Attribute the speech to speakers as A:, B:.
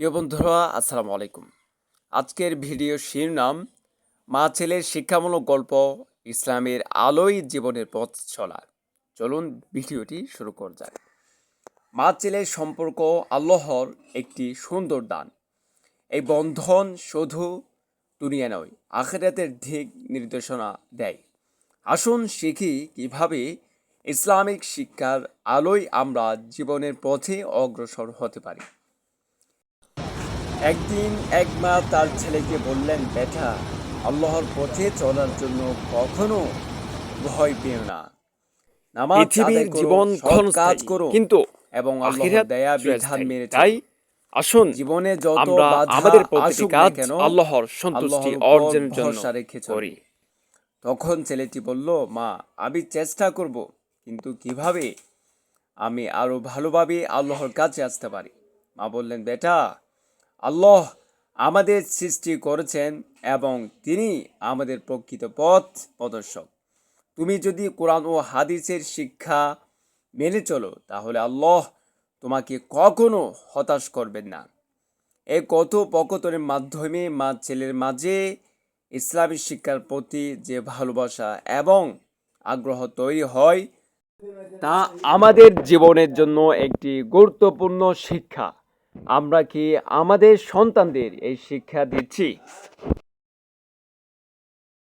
A: প্রিয় বন্ধুরা, আসসালামু আলাইকুম। আজকের ভিডিও শিরোনাম, মা ছেলের শিক্ষামূলক গল্প, ইসলামের আলোয় জীবনের পথ চলা। চলুন ভিডিওটি শুরু করা যাক। মা ছেলের সম্পর্ক আল্লাহর একটি সুন্দর দান। এই বন্ধন শুধু দুনিয়া নয়, আখেরাতের দিক নির্দেশনা দেয়। আসুন শিখি কীভাবে ইসলামিক শিক্ষার আলোয় আমরা জীবনের পথে অগ্রসর হতে পারি। একদিন এক মা তার ছেলেকে বললেন বেটা আল্লাহর পথে চলার জন্য কখনো ভয় পেও না।
B: পৃথিবীর জীবন
A: কাজ করো
B: কিন্তু
A: এবং আল্লাহর দয়া বিধান। মেনে
B: তাই আসুন
A: জীবনে যত
B: আমরা আমাদের প্রতিটি কাজ আল্লাহর সন্তুষ্টি অর্জনের জন্য করি।
A: তখন ছেলেটি বলল মা আমি চেষ্টা করব কিন্তু কীভাবে? আমি আরও ভালোভাবে আল্লাহর কাছে আসতে পারি। মা বললেন বেটা আল্লাহ আমাদের সৃষ্টি করেছেন এবং তিনি আমাদের প্রকৃত পথ প্রদর্শক। তুমি যদি কোরআন ও হাদিসের শিক্ষা মেনে চলো, তাহলে আল্লাহ তোমাকে কখনো হতাশ করবেন না। এই কথোপকথনের মাধ্যমে মা ছেলের মাঝে ইসলামী শিক্ষার প্রতি যে ভালোবাসা এবং আগ্রহ তৈরি হয়, তা আমাদের জীবনের জন্য একটি গুরুত্বপূর্ণ শিক্ষা। আমরা কি আমাদের সন্তানদের এই শিক্ষা দিচ্ছি?